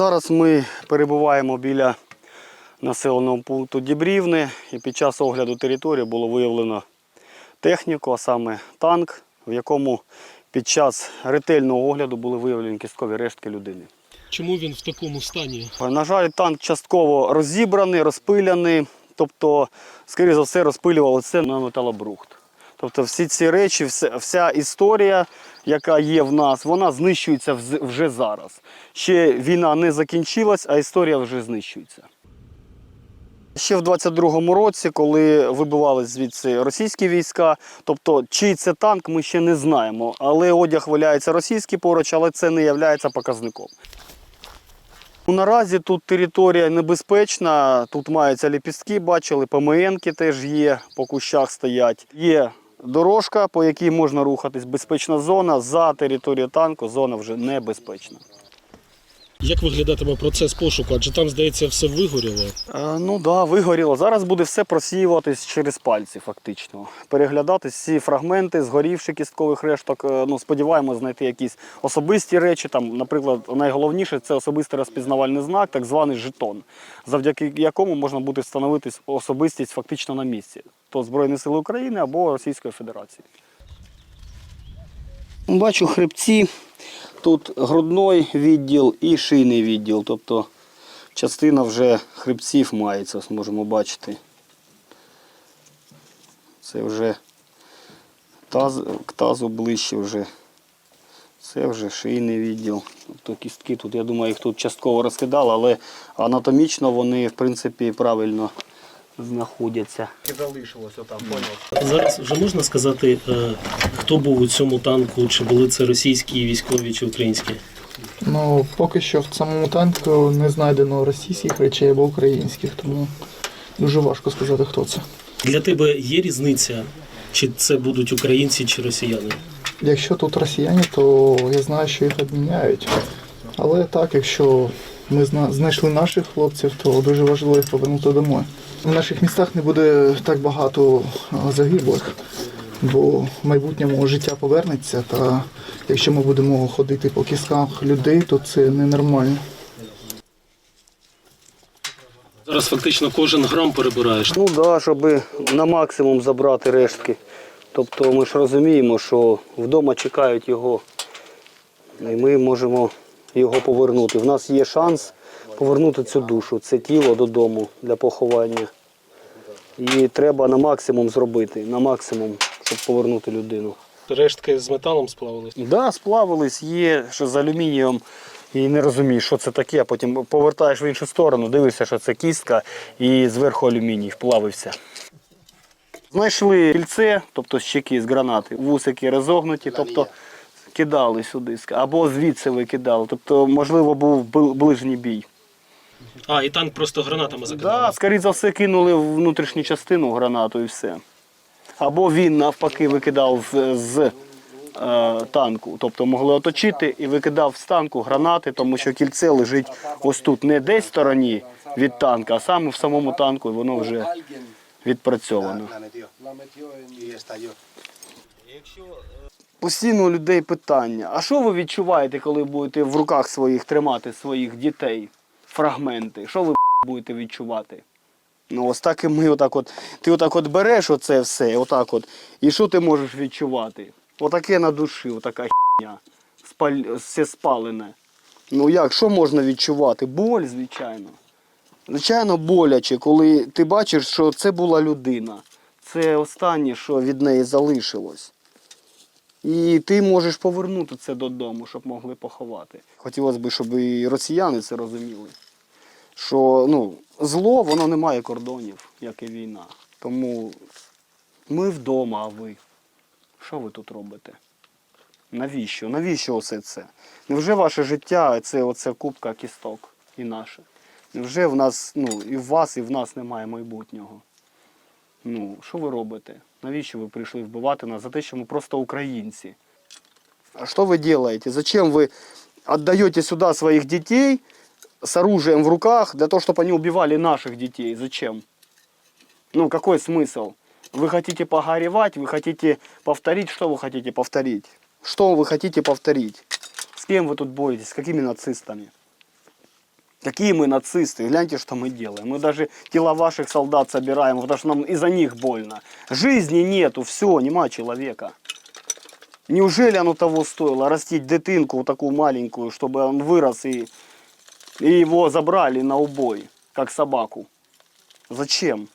Зараз ми перебуваємо біля населеного пункту Дібрівни і під час огляду території було виявлено техніку, а саме танк, в якому під час ретельного огляду були виявлені кісткові рештки людини. Чому він в такому стані? На жаль, танк частково розібраний, розпиляний, тобто, скоріше за все, розпилювали це на металобрухт. Тобто всі ці речі, вся, історія, яка є в нас, вона знищується вже зараз. Ще війна не закінчилась, а історія вже знищується. Ще в 22-му році, коли вибивали звідси російські війська, тобто чий це танк, ми ще не знаємо. Але одяг валяється російський поруч, але це не є показником. Ну, Наразі тут територія небезпечна, тут маються ліпістки, бачили, ПМНки теж є, по кущах стоять. Є дорожка, по якій можна рухатись, безпечна зона. За територією танку зона вже небезпечна. Як виглядатиме процес пошуку? Адже там, здається, все вигоріло. Е, ну так, да, вигоріло. Зараз буде все просіюватись через пальці, фактично. Переглядати всі фрагменти, згорівши кісткових решток. Е, Ну, сподіваємося знайти якісь особисті речі. Там, наприклад, найголовніше це особистий розпізнавальний знак, так званий жетон, завдяки якому можна буде встановити особистість фактично на місці. То Збройні Сили України або Російської Федерації. Бачу хребці. Тут грудний відділ і шийний відділ. Тобто частина вже хребців мається, ось можемо бачити. Це вже таз, к тазу ближче вже. Це вже шийний відділ. Тобто кістки тут, я думаю, їх тут частково розкидали, але анатомічно вони, в принципі, правильно знаходяться. І залишилось отам, поняв? Зараз вже можна сказати, е, хто був у цьому танку, чи були це російські військові чи українські? Ну, поки що в самому танку не знайдено російських речей або українських, тому дуже важко сказати, хто це. Для тебе є різниця, чи це будуть українці чи росіяни? Якщо тут росіяни, то я знаю, що їх обміняють. Але так, якщо ми зна- знайшли наших хлопців, то дуже важливо їх повернути домой. В наших містах не буде так багато загиблих, бо в майбутньому життя повернеться. Та якщо ми будемо ходити по кістках людей, то це ненормально. Зараз фактично кожен грам перебираєш. Ну так, да, щоб на максимум забрати рештки. Тобто ми ж розуміємо, що вдома чекають його, і ми можемо його повернути. В нас є шанс повернути цю душу, це тіло додому для поховання. І треба на максимум зробити, на максимум, щоб повернути людину. Рештки з металом сплавились. Так, да, сплавились, є що з алюмінієм. І не розумієш, що це таке, а потім повертаєш в іншу сторону, дивишся, що це кістка, і зверху алюміній вплавився. Знайшли кільце, тобто щеки з гранати, вусики розогнуті, тобто кидали сюди, або звідси викидали. Тобто, можливо, був ближній бій. А, і танк просто гранатами Так, закидали. да, скоріше за все, кинули в внутрішню частину гранату і все. Або він навпаки викидав з, з е, танку. Тобто могли оточити і викидав з танку гранати, тому що кільце лежить ось тут, не десь в стороні від танка, а саме в самому танку, і воно вже відпрацьовано. La Постійно у людей питання: а що ви відчуваєте, коли будете в руках своїх тримати своїх дітей, фрагменти? Що ви будете відчувати? Ну, ось так і ми отак от. Ти отак от береш оце все, отак от, і що ти можеш відчувати? Отаке на душі, отака хіня. Спаль... Все спалене. Ну як, що можна відчувати? Боль, звичайно. Звичайно, боляче, коли ти бачиш, що це була людина. Це останнє, що від неї залишилось. І ти можеш повернути це додому, щоб могли поховати. Хотілося б, щоб і росіяни це розуміли. Що ну, зло воно не має кордонів, як і війна. Тому ми вдома, а ви. Що ви тут робите? Навіщо? Навіщо усе це? Невже ваше життя це оце кубка кісток і наше? Невже в нас, ну, і в вас, і в нас немає майбутнього? Ну, що ви робите? Навіщо ви прийшли вбивати нас за те, що ми просто українці? А что вы делаете? Зачем вы отдаете сюда своих детей с оружием в руках для того, чтобы они убивали наших детей? Зачем? Ну, какой смысл? Вы хотите погоревать, вы хотите повторить, что вы хотите повторить? Что вы хотите повторить? С кем вы тут боретесь? С какими нацистами? Какие мы нацисты, гляньте, что мы делаем. Мы даже тела ваших солдат собираем, потому что нам из-за них больно. Жизни нету, все, нема человека. Неужели оно того стоило, растить дитинку вот такую маленькую, чтобы он вырос и, и его забрали на убой, как собаку? Зачем?